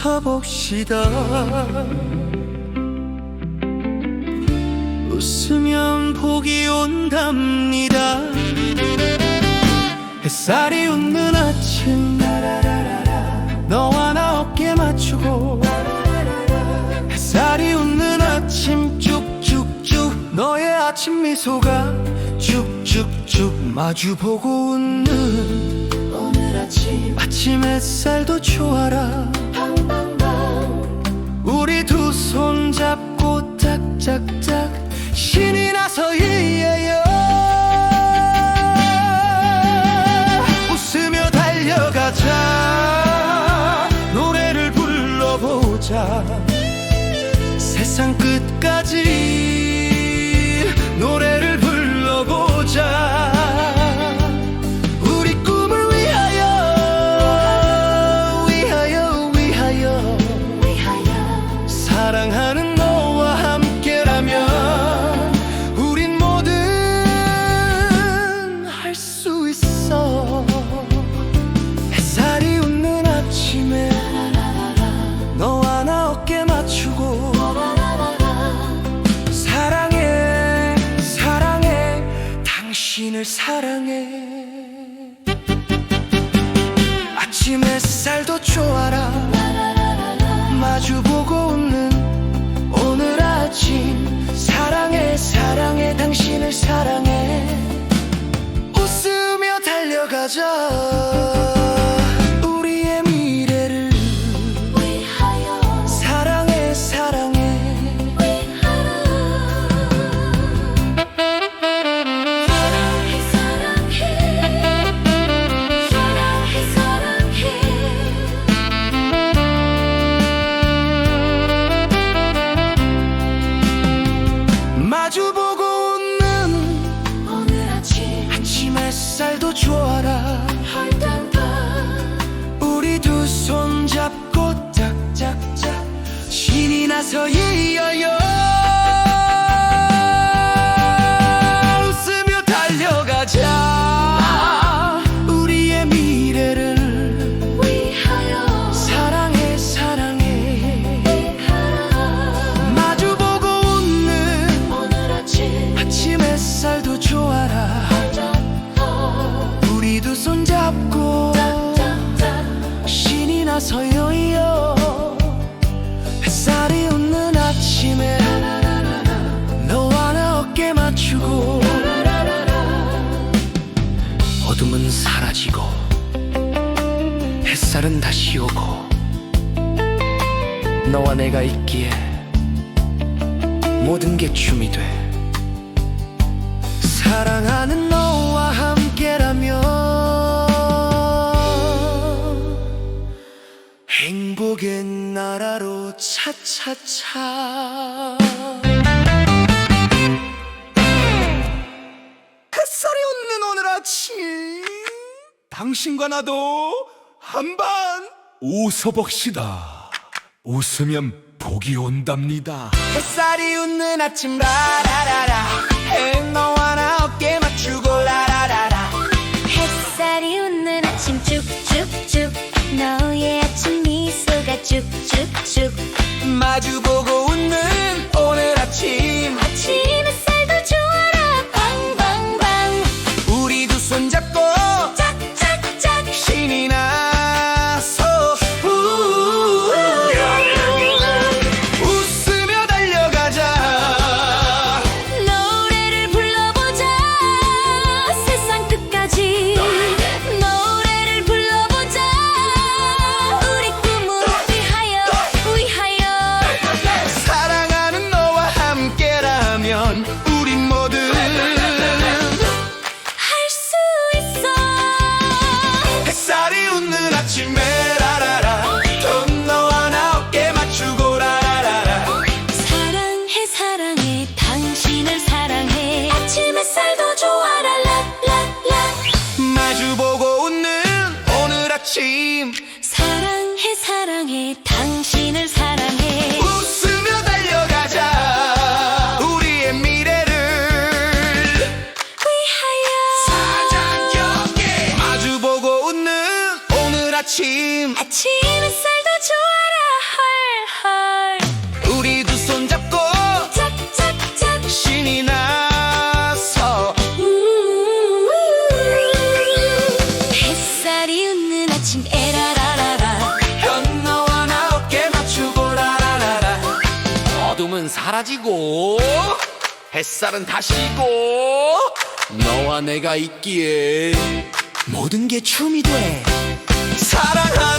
웃어봅시다. 웃으면 복이 온답니다. 햇살이 웃는 아침 너와 나 어깨 맞추고. 햇살이 웃는 아침 쭉쭉쭉 너의 아침 미소가 쭉쭉쭉 마주보고 웃는. 오늘 아침 아침 햇살도 좋아라 우리 두 손 잡고 짝짝짝 신이 나서 이에요. 웃으며 달려가자. 노래를 불러보자. 세상 끝까지 당신을 사랑해. 아침 햇살도 좋아라. 마주보고 웃는 오늘 아침. 사랑해 사랑해 당신을 사랑해. 웃으며 달려가자 신이 사라지고 햇살은 다시 오고 너와 내가 있기에 모든 게 춤이 돼. 사랑하는 너와 함께라면 행복의 나라로 차차차. 햇살이 웃는 오늘 아침 당신과 나도 한반 웃어봅시다. 웃으면 복이 온답니다. 햇살이 웃는 아침 라라라라 해 너와 나 어깨 맞추고 라라라라 햇살이 웃는 아침 쭉쭉쭉 너의 아침 미소가 쭉쭉쭉 마주보고 사랑해 당신을 사랑해. 웃으며 달려가자 우리의 미래를. 위하여. 사장역에. 마주보고 웃는 오늘 아침. 아침 햇살 어둠은 사라지고 햇살은 다시고 너와 내가 있기에 모든 게 춤이 돼. 사랑하는 너